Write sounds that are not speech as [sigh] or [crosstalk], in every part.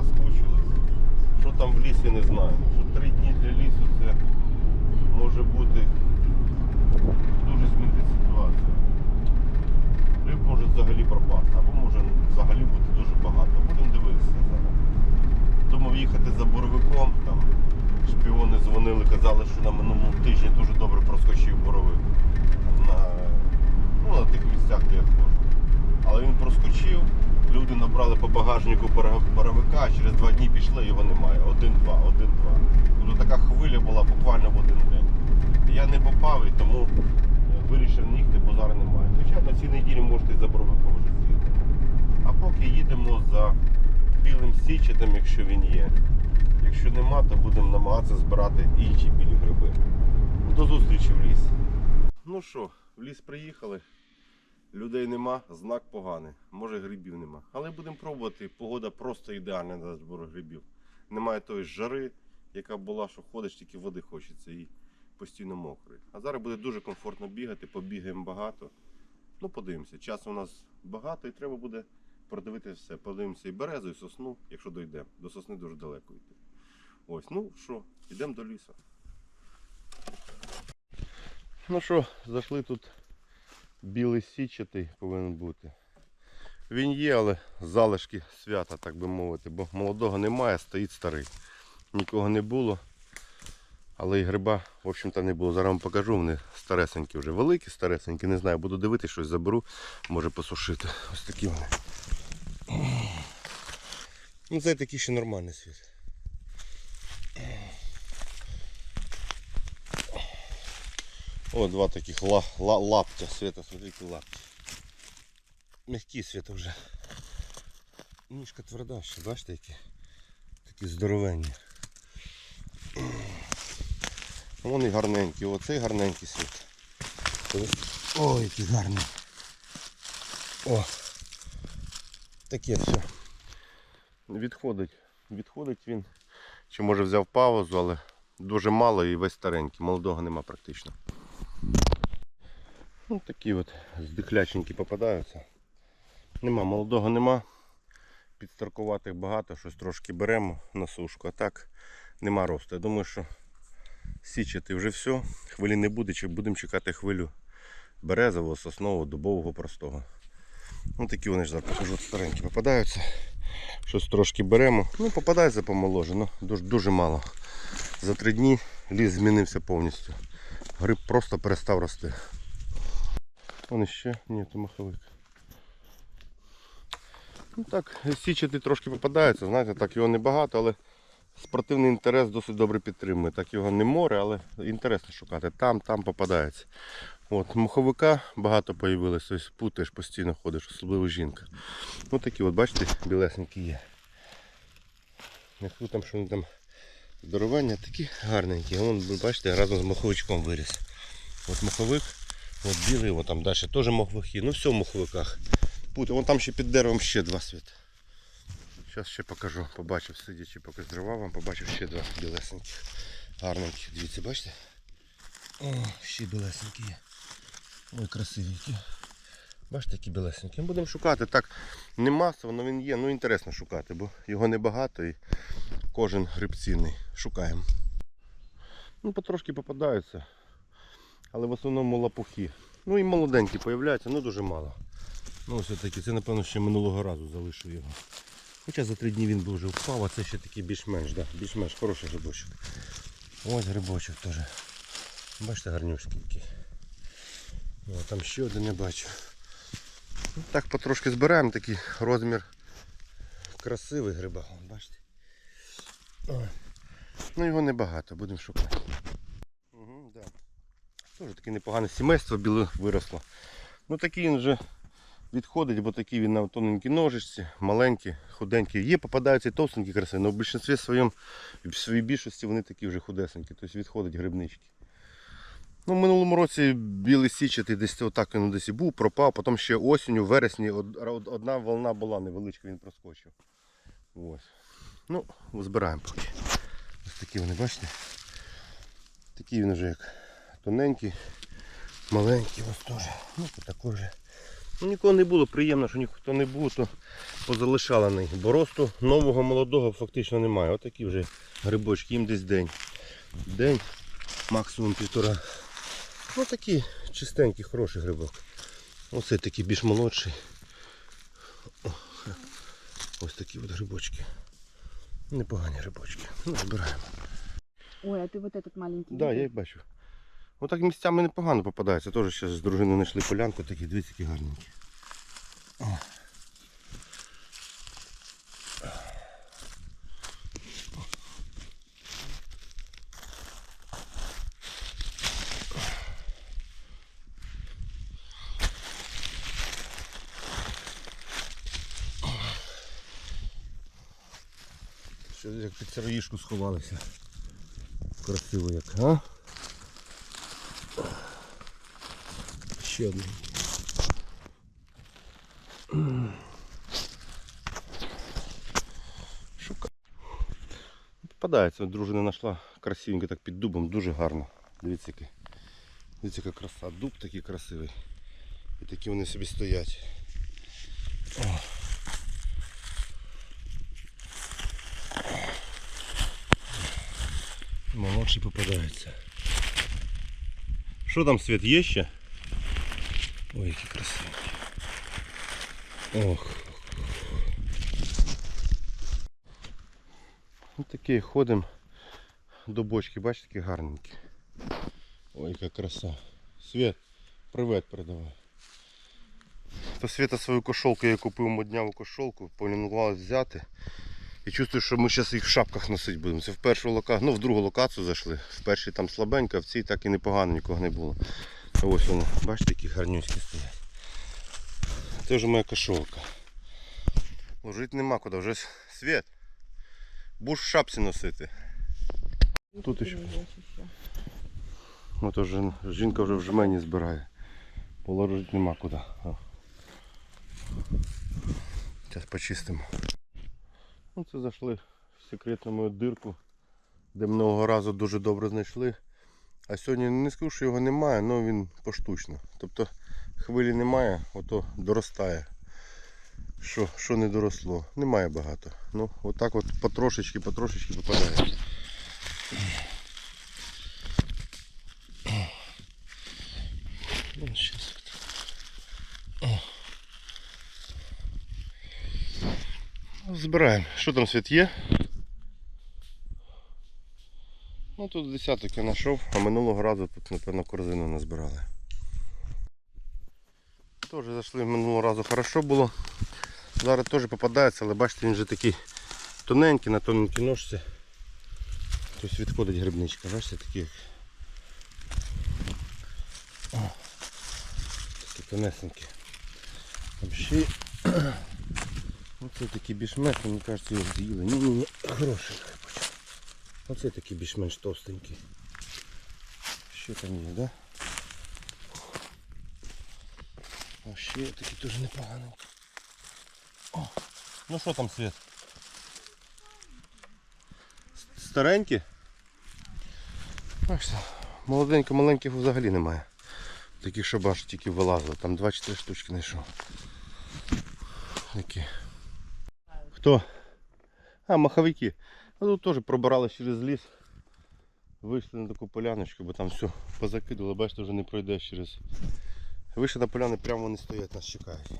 соскучились. Що там в лісі, не знаю. Що три дні для лісу це може бути дуже змінити ситуацію. Риб може взагалі пропасти, або може взагалі бути дуже багато. Будемо дивитися зараз. Думав їхати за боровиком, там шпіони дзвонили, казали, що на минулому тижні дуже добре проскочив боровик. На, ну, на тих місцях, де я ходжу. Але він проскочив, люди набрали по багажнику паровика, а через два дні пішли, його немає. Один-два, один-два. Тобто така хвиля була буквально в один день. Я не попав і тому е, вирішив їхати, бо зараз немає. Хоча на цій неділі можете за боровиком вже з'їздити. А поки їдемо за білим січетом, якщо він є. Якщо нема, то будемо намагатися збирати інші білі гриби. До зустрічі в лісі. Ну що, в ліс приїхали. Людей нема, знак поганий. Може грибів нема. Але будемо пробувати. Погода просто ідеальна для збору грибів. Немає тої жари, яка була, що ходиш, тільки води хочеться і постійно мокрий. А зараз буде дуже комфортно бігати, побігаємо багато. Ну, подивимося. Часу у нас багато і треба буде продивити все. Подивимося і березу, і сосну, якщо дійдемо. До сосни дуже далеко йти. Ось, ну що, йдемо до лісу. Ну що, зайшли тут білий січатий повинен бути. Він є, але залишки свята, так би мовити, бо молодого немає, стоїть старий. Нікого не було. Але і гриба, в общем-то, не було. Зараз вам покажу, вони старесенькі вже. Великі, старесенькі, не знаю, буду дивитися, щось заберу, може посушити. Ось такі вони. Ну це такий ще нормальний світ. О, два таких ла, ла, лаптя света, смотрите, лаптя. Мягкі світа вже. Ніжка тверда ще, бачите, які? Такі здоровенні. [clears throat] Вони гарненькі, оцей гарненький світ. Ой, який гарний. О! Таке все. Відходить. Відходить він. Чи може взяв паузу, але дуже мало і весь старенький. Молодого нема практично. Ну, такі от здихляченькі попадаються. Нема, молодого нема. Підстаркуватих багато, щось трошки беремо на сушку, а так нема росту. Я думаю, що січити вже все. Хвилі не буде, чи будемо чекати хвилю березового, соснового, дубового простого. Ну такі вони ж зараз покажу, старенькі попадаються. Щось трошки беремо. Ну, попадається помоложе, ну дуже, дуже мало. За три дні ліс змінився повністю. Гриб просто перестав рости. Вон іще, ні, то маховик. Ну так, січити трошки попадається, знаєте, так його небагато, але спортивний інтерес досить добре підтримує. Так його не море, але інтересно шукати. Там, там попадається. От, муховика багато появилось, тобто путаєш, постійно ходиш, особливо жінка. Ну такі от, бачите, білесенькі є. Не там, що вони там здоровення, такі гарненькі. Вон, бачите, разом з маховичком виріс. От маховик, от білий, от там далі теж маховики. Ну все в маховиках. Пут, вон там ще під деревом ще два світи. Зараз ще покажу. Побачив, сидячи, поки зривав вам, побачив ще два білесеньких. Гарненьких. Дивіться, бачите? О, ще білесенькі є. Ой, красивенькі. Бачите, які білесенькі. Будемо шукати. Так, не масово, але він є. Ну інтересно шукати, бо його небагато і кожен гриб цінний. Шукаємо. Ну, потрошки попадаються. Але в основному лапухи. Ну і молоденькі появляються, ну дуже мало. Ну ось такі, це напевно ще минулого разу залишив його. Хоча за три дні він би вже впав, а це ще такий більш-менш, да, більш-менш хороший грибочок. Ось грибочок теж. Бачите, гарнюшки який. О, там ще один я бачу. Ну, так потрошки збираємо такий розмір красивий гриба. Бачите. Ну його небагато, будемо шукати. Угу, да. Теж таке непогане сімейство біле виросло. Ну такий він вже відходить, бо такий він на тоненькій ножичці, маленький, худенький. Є, попадаються і товстенькі красиві, але в більшості своєму, в своїй більшості вони такі вже худесенькі, тобто відходять грибнички. Ну, в минулому році білий січатий десь отак він десь і був, пропав, потім ще осінню, вересні од- од- одна волна була невеличка, він проскочив. Ось. Ну, збираємо поки. Ось такі вони, бачите? Такі він вже як тоненький, маленький ось теж. Ну, також Ну, Нікого не було, приємно, що ніхто не був, то позалишали них. Бо росту нового молодого фактично немає. Отакі вже грибочки, їм десь день. День, максимум півтора. Ну такі чистенькі, хороший грибок. Оце такий більш молодший. Ось такі от грибочки. Непогані грибочки. Ну, збираємо. Ой, а ти вот этот маленький. Так, да, я їх бачу. Отак місцями непогано попадається. Теж ще з дружиною знайшли полянку, такі дивіться, які гарненькі. Як під сироїшку сховалися. Красиво як, а? Ще один. Шука. Попадається, дружина знайшла красивенько так під дубом, дуже гарно. Дивіться, який. Дивіться, яка краса. Дуб такий красивий. І такі вони собі стоять. О. Молодший попадається. Що там світ є ще? Ой, які красиві. Ох. Ось такі ходимо до бочки, бачите, такі гарненькі. Ой, яка краса. Свет, привет передавай. То Света свою кошолку я купив модняву кошолку, планував взяти. І чувствую, що ми зараз їх в шапках носити будемо. Це в першу локацію, ну в другу локацію зайшли. В першій там слабенько, а в цій так і непогано, нікого не було. Ось вони, бачите, які гарнюські стоять. Це вже моя кошолка. Ложити нема куди, вже світ. Будеш в шапці носити. Тут ще. Ну то вже жінка вже в жмені збирає. Положити нема куди. Зараз почистимо. Ну, це зайшли в секретну мою дирку, де минулого разу дуже добре знайшли. А сьогодні не скажу, що його немає, але він поштучно. Тобто хвилі немає, ото доростає. Що, що не доросло. Немає багато. Ну, отак от потрошечки, потрошечки попадає. Ну, щас. Збираємо. Що там світ є? Ну тут десяток я знайшов, а минулого разу тут, напевно, корзину назбирали. Теж зайшли минулого разу хорошо було. Зараз теж попадається, але бачите, він вже такий тоненький, на тоненькій ножці. Тобто відходить грибничка, бачите, такі. Такі тонесенькі. Й Оце такі більш-менш, мені кажеться, його з'їли. Ні, ні, ні, хороший грибочок. Оце такі більш-менш товстенькі. Що там є, да? А ще такі теж непогані. О, ну що там світ? Старенькі? Молоденько маленьких взагалі немає. Таких, що бачиш, тільки вилазили. Там 2-4 штучки знайшов. Такі. Хто? А, маховики. А тут теж пробирали через ліс. Вийшли на таку поляночку, бо там все позакидували, бачите, вже не пройдеш через. Вийшли на поляни, прямо вони стоять, нас чекають.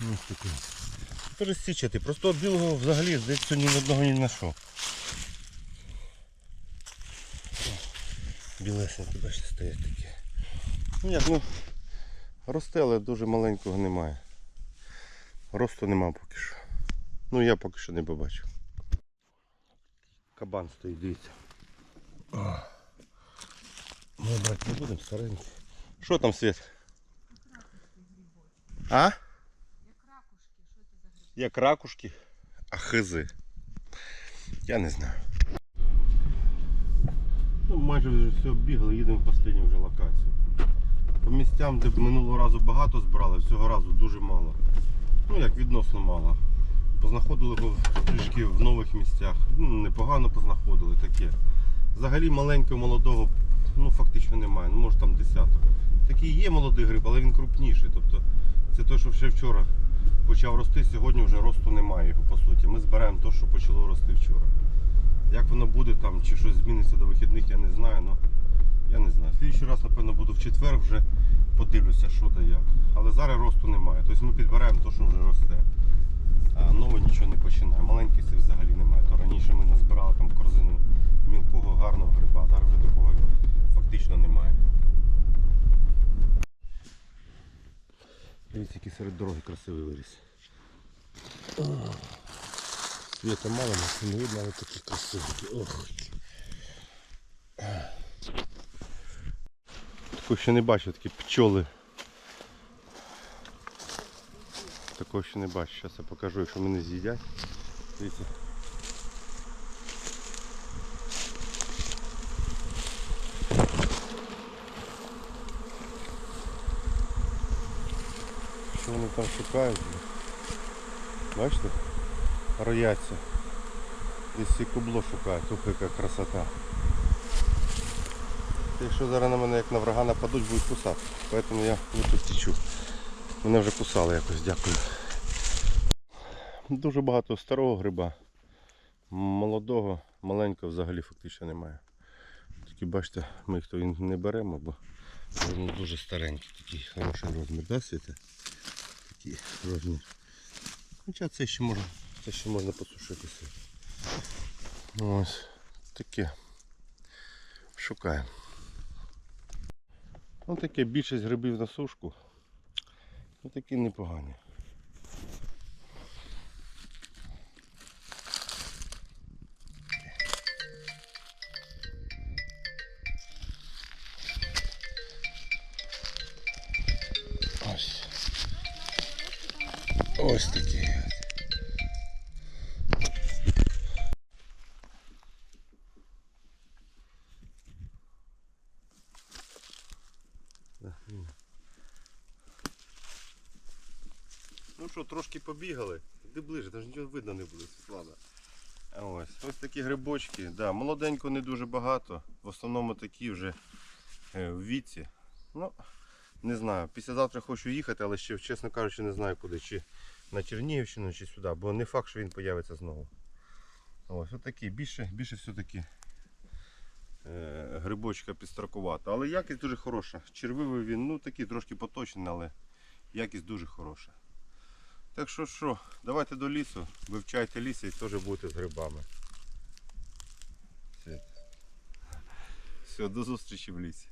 Ну, Ось. Теж січати. Просто білого взагалі здається ні одного не знайшов. Білесенькі, бачите, стоять такі. Ну ну росте, але дуже маленького немає. Росту нема поки що. Ну я поки що не побачив. Кабан стоїть, дивіться. Ми брати не будемо, старенький. Що там світ? А? Як ракушки? А хизи. Я не знаю. Ну, майже вже все оббігли, їдемо в останню вже локацію. По місцям, де минулого разу багато збирали, цього разу дуже мало. Ну як відносно мало. Познаходили його трішки в нових місцях. Ну, непогано познаходили таке. Взагалі маленького молодого ну фактично немає. Ну може там десяток. Такий є молодий гриб, але він крупніший. Тобто це той, що ще вчора почав рости, сьогодні вже росту немає його по суті. Ми збираємо те, що почало рости вчора. Як воно буде там, чи щось зміниться до вихідних, я не знаю. Ну, я не знаю. Слідчий раз, напевно, буду в четвер вже подивлюся, що да як. Але зараз росту немає. Тобто ми підбираємо те, що вже росте. Нове нічого не починає. Маленьких цих взагалі немає. То раніше ми назбирали там корзину мілкого, гарного гриба. Зараз вже такого фактично немає. Дивіться, який серед дороги красивий виріс. Світа мало, але не видно, але такий красивий. Ох. Ще не бачив, такі пчоли. Такого ще не бачу. Зараз я покажу, якщо мене з'їдять. Дивіться. Що вони там шукають? Бачите? Рояться. Десь і кубло шукають. Ух, яка красота. Якщо зараз на мене як на врага нападуть, будуть кусати. Поэтому я лучше втічу. Мене вже кусали якось, дякую. Дуже багато старого гриба. Молодого, маленького взагалі фактично немає. Тільки бачите, ми їх то не беремо, бо вони дуже старенькі, такий хороший розмір, да? Такий розмір. Хоча це ще можна, це ще можна посушитися. Ось таке. Шукаємо. Ось таке більшість грибів на сушку. Ось такі непогані. Що, трошки побігали. Іди ближче, ж нічого видно не буде, Світлана. Ось, ось такі грибочки. Да, молоденько не дуже багато. В основному такі вже е, в віці. Ну, не знаю. Післязавтра хочу їхати, але ще, чесно кажучи, не знаю куди. Чи на Чернігівщину, чи сюди. Бо не факт, що він появиться знову. Ось отакі. Більше, більше все-таки е, грибочка підстрокувата. Але якість дуже хороша. Червивий він, ну такий трошки поточний, але якість дуже хороша. Так що що, давайте до лісу, вивчайте ліс і теж будете з грибами. Все, Все до зустрічі в лісі.